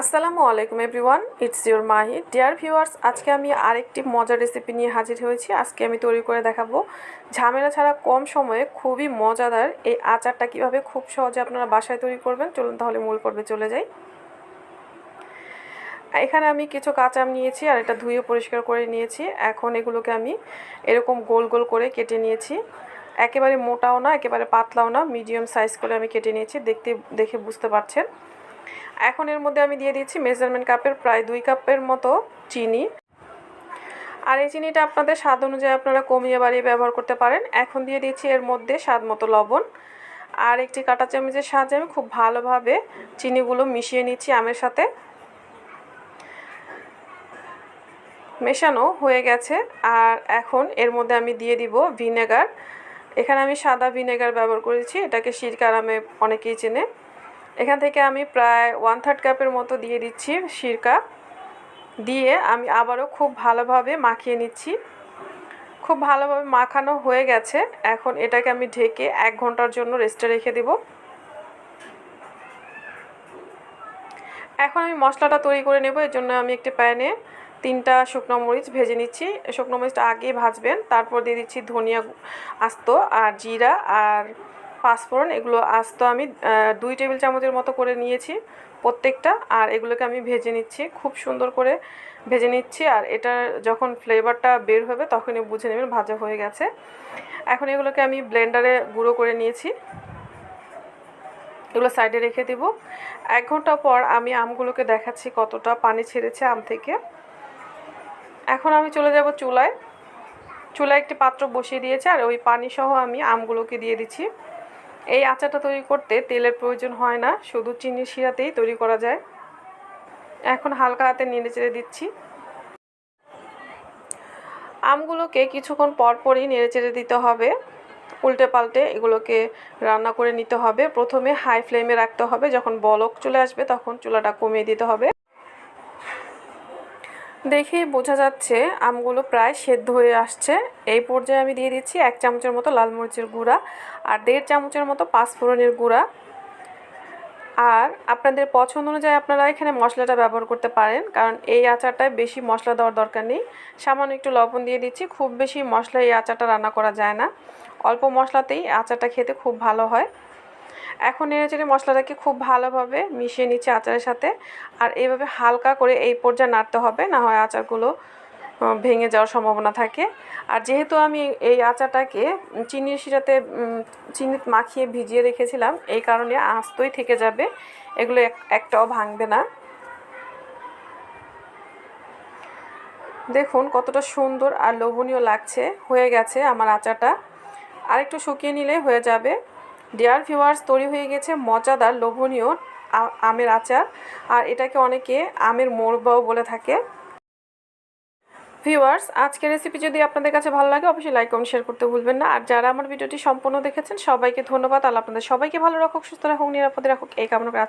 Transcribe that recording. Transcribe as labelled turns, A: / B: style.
A: আসসালামু আলাইকুম everyone it's your Mahi dear viewers আজকে আমি আরেকটি মজার রেসিপি নিয়ে হাজির হয়েছি। আজকে আমি তৈরি করে দেখাবো। ঝামেলা ছাড়া কম সময়ে খুবই মজাদার এই আচারটা কীভাবে খুব সহজে আপনারা বাসায় তৈরি করবেন। চলুন তাহলে মূল পর্বে চলে যাই। এখানে আমি কিছু কাঁচা আম নিয়েছি আর এটা ধুয়ে পরিষ্কার করে নিয়েছি। এখন এগুলোকে আমি এরকম গোল গোল করে কেটে নিয়েছি। একেবারে মোটাও না, একেবারে পাতলাও না মিডিয়াম সাইজ করে আমি কেটে নিয়েছি। দেখতে, দেখে বুঝতে পারছেন। এখন এর মধ্যে আমি দিয়ে দিচ্ছি মেজারমেন্ট কাপের প্রায় দুই কাপের মতো চিনি। আর এই চিনিটা আপনাদের স্বাদ অনুযায়ী আপনারা কমিয়ে বাড়িয়ে ব্যবহার করতে পারেন। এখন দিয়ে দিচ্ছি এর মধ্যে স্বাদ মতো লবণ। আর একটি কাঁটা চামচের সাহায্যে আমি খুব ভালোভাবে চিনিগুলো মিশিয়ে নিচ্ছি আমের সাথে। মেশানো হয়ে গেছে। আর এখন এর মধ্যে আমি দিয়ে দিব ভিনেগার। এখানে আমি সাদা ভিনেগার ব্যবহার করেছি। এটাকে সিরকার আমে অনেকেই চেনে। এখান থেকে আমি প্রায় ওয়ান থার্ড কাপের মতো দিয়ে দিচ্ছি সিরকা। দিয়ে আমি আবারও খুব ভালোভাবে মাখিয়ে নিচ্ছি। খুব ভালোভাবে মাখানো হয়ে গেছে। এখন এটাকে আমি ঢেকে এক ঘণ্টার জন্য রেস্টে রেখে দেব। এখন আমি মশলাটা তৈরি করে নেব। এর জন্য আমি একটি প্যানে তিনটা শুকনো মরিচ ভেজে নিচ্ছি। শুকনো মরিচটা আগে ভাজবেন। তারপর দিয়ে দিচ্ছি ধনিয়া আস্ত আর জিরা আর পাঁচফোড়ন এগুলো আস্ত আমি দুই টেবিল চামচের মতো করে নিয়েছি প্রত্যেকটা, আর এগুলোকে আমি ভেজে নিচ্ছি, খুব সুন্দর করে ভেজে নিচ্ছি, আর এটা যখন ফ্লেভারটা বের হবে তখনই বুঝে নেবেন ভাজা হয়ে গেছে। এখন এগুলোকে আমি ব্লেন্ডারে গুঁড়ো করে নিয়েছি। এগুলো সাইডে রেখে দিব। এক ঘণ্টা পর আমি আমগুলোকে দেখাচ্ছি কতটা পানি ছেড়েছে আম থেকে। এখন আমি চলে যাব চুলায়। চুলায় একটি পাত্র বসিয়ে দিয়েছে, আর ওই পানি সহ আমি আমগুলোকে দিয়ে দিচ্ছি। এই আচারটা তৈরি করতে তেলের প্রয়োজন হয় না, শুধু চিনির শিরাতেই তৈরি করা যায়। এখন হালকা হাতে নেড়ে চেড়ে দিচ্ছি। আমগুলোকে কিছুক্ষণ পরপরই নেড়ে চেড়ে দিতে হবে। উল্টে পাল্টে এগুলোকে রান্না করে নিতে হবে। প্রথমে হাই ফ্লেমে রাখতে হবে। যখন বলক চলে আসবে, তখন চুলাটা কমিয়ে দিতে হবে। দেখেই বোঝা যাচ্ছে আমগুলো প্রায় সেদ্ধ হয়ে আসছে। এই পর্যায়ে আমি দিয়ে দিচ্ছি এক চামচের মতো লাল মরিচের গুঁড়া আর দেড় চামচের মতো পাঁচফোড়নের গুঁড়া। আর আপনাদের পছন্দ অনুযায়ী আপনারা এখানে মশলাটা ব্যবহার করতে পারেন, কারণ এই আচারটায় বেশি মশলা দেওয়ার দরকার নেই। সামান্য একটু লবণ দিয়ে দিচ্ছি, খুব বেশি মশলা এই আচারটা রান্না করা যায় না। অল্প মশলাতেই আচারটা খেতে খুব ভালো হয়। এখন নেড়েচেড়ে মশলাটাকে খুব ভালোভাবে মিশিয়ে নিচ্ছে আচারের সাথে। আর এইভাবে হালকা করে এই পর্যায়ে নাড়তে হবে, না হয় আচারগুলো ভেঙে যাওয়ার সম্ভাবনা থাকে। আর যেহেতু আমি এই আচারটাকে চিনির শিরাতে চিনি মাখিয়ে ভিজিয়ে রেখেছিলাম, এই কারণে আস্তই থেকে যাবে, এগুলো একটাও ভাঙবে না। দেখুন কতটা সুন্দর আর লোভনীয় লাগছে, হয়ে গেছে আমার আচারটা। আর একটু শুকিয়ে নিলে হয়ে যাবে। ডিয়ার ভিউয়ার্স তৈরি হয়ে গেছে মজাদার লোভনীয় আমের আচার। আর এটাকে অনেকে আমের মোরবাও বলে থাকে। ভিউয়ার্স আজকের রেসিপি যদি আপনাদের কাছে ভালো লাগে, অবশ্যই লাইক কমেন্ট শেয়ার করতে ভুলবেন না। আর যারা আমার ভিডিওটি সম্পূর্ণ দেখেছেন, সবাইকে ধন্যবাদ। আল্লাহ আপনাদের সবাইকে ভালো রাখুক, সুস্থ রাখুক, নিরাপদে রাখুক। এই কামনা